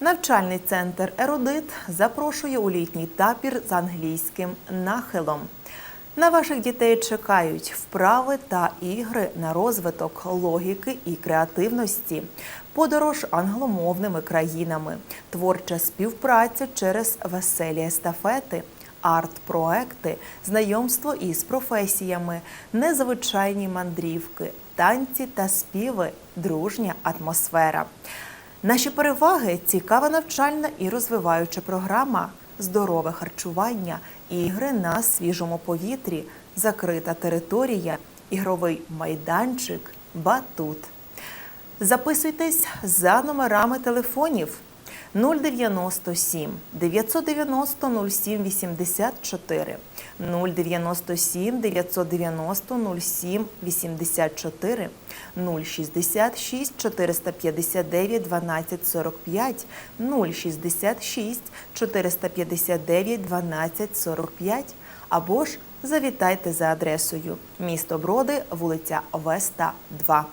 Навчальний центр Ерудит запрошує у літній табір з англійським нахилом. На ваших дітей чекають вправи та ігри на розвиток логіки і креативності, подорож англомовними країнами, творча співпраця через веселі естафети, арт-проекти, знайомство із професіями, незвичайні мандрівки, танці та співи, дружня атмосфера. Наші переваги цікава навчальна і розвиваюча програма, здорове харчування, ігри на свіжому повітрі, закрита територія, ігровий майданчик, батут. Записуйтесь за номерами телефонів 097 990 07 84, 097 990 07 84, 066 459 12 45, 066 459 12 45 або ж завітайте за адресою. Місто Броди, вулиця Веста, 2.